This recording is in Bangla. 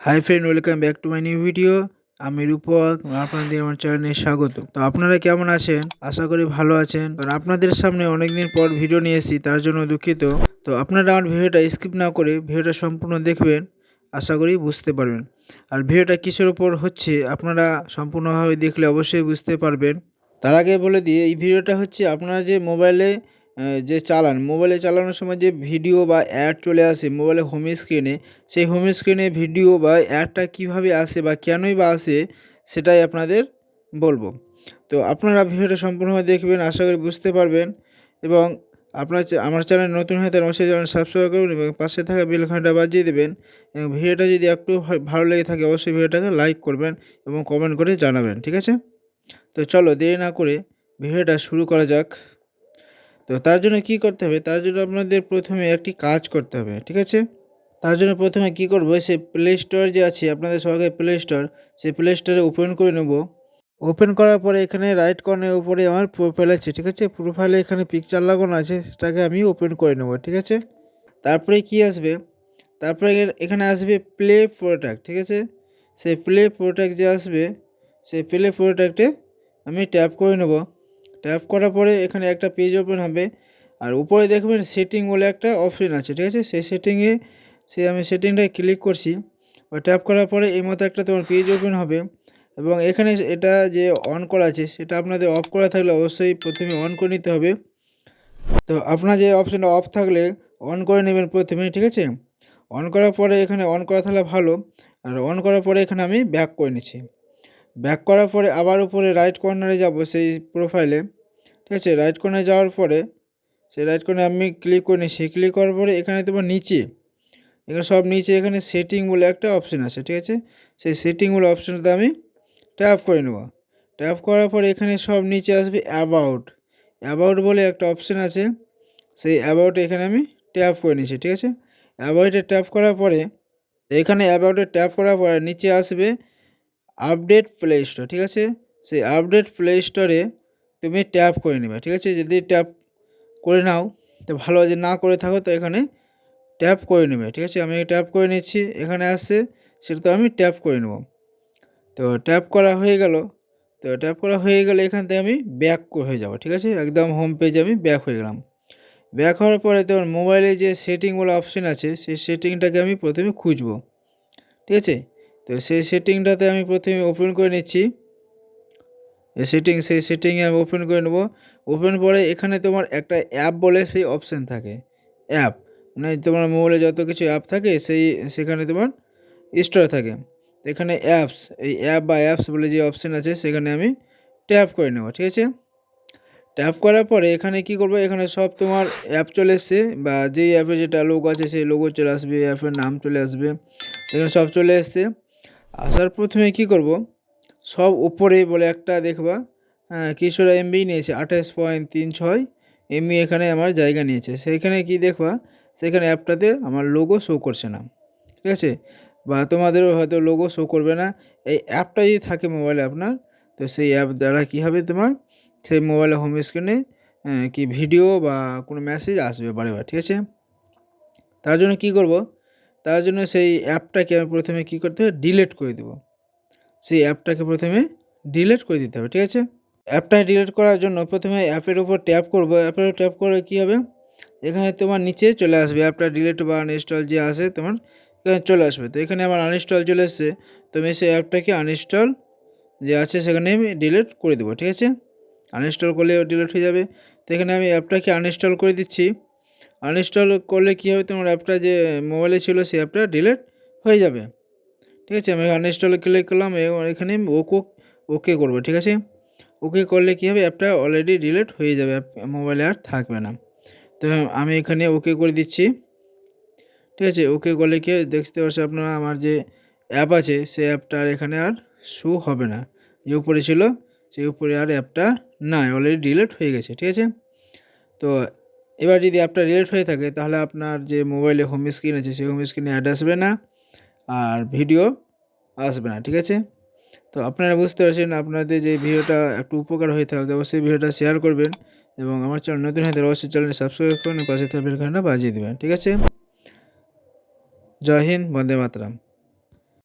Hi friend welcome back to my new video আমি রূপক, আপনাদের আমার চ্যানেলে স্বাগত। তো আপনারা কেমন আছেন? আশা করি ভালো আছেন। কারণ আপনাদের সামনে অনেকদিন পর ভিডিও নিয়ে তার জন্য দুঃখিত। তো আপনারা আমার ভিডিওটা স্কিপ না করে ভিডিওটা সম্পূর্ণ দেখবেন, আশা করি বুঝতে পারবেন। আর ভিডিওটা কিসের উপর হচ্ছে, আপনারা সম্পূর্ণভাবে দেখলে অবশ্যই বুঝতে পারবেন। তার আগে বলে দিই, এই ভিডিওটা হচ্ছে আপনারা যে মোবাইলে যে চালান মোবাইলে চালানোর সময় যে ভিডিও বা অ্যাড চলে আসে মোবাইলে হোম স্ক্রিনে সেই হোম স্ক্রিনে ভিডিও বা অ্যাডটা কীভাবে আসে বা কেনই বা আসে সেটাই আপনাদের বলব। তো আপনারা ভিডিওটা সম্পূর্ণভাবে দেখবেন, আশা করি বুঝতে পারবেন এবং আপনার আমার চ্যানেল নতুন হয়ে তাহলে অবশ্যই চ্যানেল সাবস্ক্রাইব করবেন এবং পাশে থাকা বেল ঘণ্টা বাজিয়ে দেবেন এবং ভিডিওটা যদি একটু ভালো লেগে থাকে অবশ্যই ভিডিওটাকে লাইক করবেন এবং কমেন্ট করে জানাবেন, ঠিক আছে? তো চলো দেরি না করে ভিডিওটা শুরু করা যাক। তো তার জন্য কি করতে হবে? তার জন্য আপনাদের প্রথমে একটি কাজ করতে হবে, ঠিক আছে? তার জন্য প্রথমে কি করব? সে প্লে স্টোর যে আছে, আপনাদের সরকারি প্লে স্টোর সেই প্লে স্টোরে ওপেন করে নেব। ওপেন করার পরে এখানে রাইট কর্নারের উপরে আমার প্রোফাইল আছে, ঠিক আছে? প্রোফাইলে এখানে পিকচার লাগানো আছে, সেটাকে আমি ওপেন করে নেব, ঠিক আছে? তারপরে কি আসবে? তারপরে এখানে আসবে প্লে প্রোডাক্ট ঠিক আছে? সেই প্লে প্রোডাক্ট যে আসবে, সেই প্লে প্রোডাক্টে আমি ট্যাপ করে নেব। ট্যাপ করার পরে এখানে একটা পেজ ওপেন হবে। আর উপরে দেখবেন সেটিং বলে একটা অপশন আছে, ঠিক আছে? সেই সেটিংয়ে সে আমি সেটিংটায় ক্লিক করছি। বা ট্যাপ করার পরে এই মতো একটা তোমার পেজ ওপেন হবে। এবং এখানে এটা যে অন করা আছে, সেটা আপনাদের অফ করা থাকলে অবশ্যই প্রথমে অন করে নিতে হবে। তো আপনার যে অপশানটা অফ থাকলে অন করে নেবেন প্রথমে, ঠিক আছে? অন করার পরে এখানে অন করা থাকলে ভালো। আর অন করার পরে এখানে আমি ব্যাক করে নিচ্ছি। ব্যাক করার পরে আবার উপরে রাইট কর্নারে যাব সেই প্রোফাইলে ঠিক আছে? রাইট কর্নারে যাওয়ার পরে, সেই রাইট কর্নারে আমি ক্লিক করে নিচ্ছি। ক্লিক করার পরে এখানে তোমার নিচে, এখানে সব নিচে এখানে সেটিং বলে একটা অপশন আছে, ঠিক আছে? সেই সেটিং বলে অপশনটাতে আমি ট্যাপ করে নেব। ট্যাপ করার পরে এখানে সব নিচে আসবে অ্যাবাউট অ্যাবাউট বলে একটা অপশন আছে। সেই অ্যাবাউটে এখানে আমি ট্যাপ করে নিচ্ছি, ঠিক আছে? অ্যাবাউটে ট্যাপ করার পরে, এখানে অ্যাবাউটে ট্যাপ করার পরে নিচে আসবে আপডেট প্লে স্টোর ঠিক আছে? সেই আপডেট প্লে স্টোরে তুমি ট্যাপ করে নেবে, ঠিক আছে? যদি ট্যাপ করে নাও, তো ভালো যে না করে থাকো, তো এখানে ট্যাপ করে নেবে, ঠিক আছে? আমি ট্যাপ করে নিচ্ছি, এখানে আসছে, সেটা তো আমি ট্যাপ করে নেব। তো ট্যাপ করা হয়ে গেল, তো ট্যাপ করা হয়ে গেলে এখান থেকে আমি ব্যাক হয়ে যাব, ঠিক আছে? একদম হোম পেজে আমি ব্যাক হয়ে গেলাম। ব্যাক হওয়ার পরে তোমার মোবাইলে যে সেটিং বলে অপশন আছে, সেই সেটিংটাকে আমি প্রথমে খুঁজবো, ঠিক আছে? তো সেই সেটিংটাতে আমি প্রথমে ওপেন করে নিচ্ছি। সেটিং সেই সেটিংয়ে আমি ওপেন করে নেব। ওপেন পরে এখানে তোমার একটা অ্যাপ বলে সেই অপশান থাকে। অ্যাপ মানে তোমার মোবাইলে যত কিছু অ্যাপ থাকে, সেই, সেখানে তোমার স্টোর থাকে। এখানে অ্যাপস এই অ্যাপ বা অ্যাপস বলে যে অপশান আছে, সেখানে আমি ট্যাপ করে নেব, ঠিক আছে? ট্যাপ করার পরে এখানে কি করব? এখানে সব তোমার অ্যাপ চলে এসছে, বা যেই অ্যাপে যেটা লোগো আছে, সেই লোগো চলে আসবে অ্যাপের নাম চলে আসবে। এখানে সব চলে এসছে। আসার প্রথমে কি করব? সব উপরে বলে একটা দেখবা হ্যাঁ কিছুটা এমবি নিয়েছে, আঠাশ পয়েন্ট তিন ছয় এমবি এখানে আমার জায়গা নিয়েছে। সেইখানে কি দেখবা, সেখানে অ্যাপটাতে আমার লোগো শো করছে না। ঠিক আছে? বা তোমাদেরও হয়তো লোগো শো করবে না। এই অ্যাপটা যদি থাকে মোবাইলে আপনার, তো সেই অ্যাপ দ্বারা কী হবে তোমার? সেই মোবাইলে হোম স্ক্রিনে কি ভিডিও বা কোনো মেসেজ আসবে বারে, ঠিক আছে? তার জন্য কি করব তার জন্য সেই অ্যাপটাকে আমি প্রথমে কী করতে হবে? ডিলেট করে দেবো। সেই অ্যাপটাকে প্রথমে ডিলেট করে দিতে হবে, ঠিক আছে? অ্যাপটা ডিলিট করার জন্য প্রথমে অ্যাপের উপর ট্যাপ করব। অ্যাপের উপর ট্যাপ করে কী হবে? এখানে তোমার নিচে চলে আসবে অ্যাপটা ডিলেট বা আনইনস্টল যে আসে তোমার, এখানে চলে আসবে। তো এখানে আমার আনইনস্টল চলে এসছে। তো আমি সেই অ্যাপটাকে আনইনস্টল যে আছে সেখানে আমি ডিলিট করে দেবো, ঠিক আছে? আনইনস্টল করলে ডিলেট হয়ে যাবে। তো এখানে আমি অ্যাপটাকে আনইনস্টল করে দিচ্ছি। আনইনস্টল করলে কী হবে? তোমার অ্যাপটা যে মোবাইলে ছিল, সেই অ্যাপটা ডিলিট হয়ে যাবে। ঠিক আছে? আমি আনইনস্টলে ক্লিক করলাম এবং এখানে ওকো ওকে করব, ঠিক আছে? ওকে করলে কী হবে? অ্যাপটা অলরেডি ডিলিট হয়ে যাবে মোবাইলে আর থাকবে না। তো আমি এখানে ওকে করে দিচ্ছি। ঠিক আছে? ওকে করলে কি? দেখতে পাচ্ছি আপনারা, আমার যে অ্যাপ আছে, সেই অ্যাপটা আর এখানে আর শো হবে না। যে উপরে ছিল, সেই উপরে আর অ্যাপটা নাই অলরেডি ডিলিট হয়ে গেছে, ঠিক আছে? তো এবার যদি অ্যাপটা ডিলিট হয়ে থাকে, তাহলে আপনার যে মোবাইলে হোম স্ক্রিন আছে, সেই হোম স্ক্রিনে অ্যাড আসবে না আর ভিডিও আসবে না, ঠিক আছে? তো আপনারা বুঝতে পারছেন, আপনাদের যে ভিডিওটা একটু উপকার হয়ে থাকলে অবশ্যই ভিডিওটা শেয়ার করবেন এবং আমার চ্যানেল নতুন থাকলে অবশ্যই চ্যানেলটি সাবস্ক্রাইব করুন পাশে থাকা বেল বাজিয়ে দেবেন, ঠিক আছে? জয় হিন্দ, বন্দে মাতরম।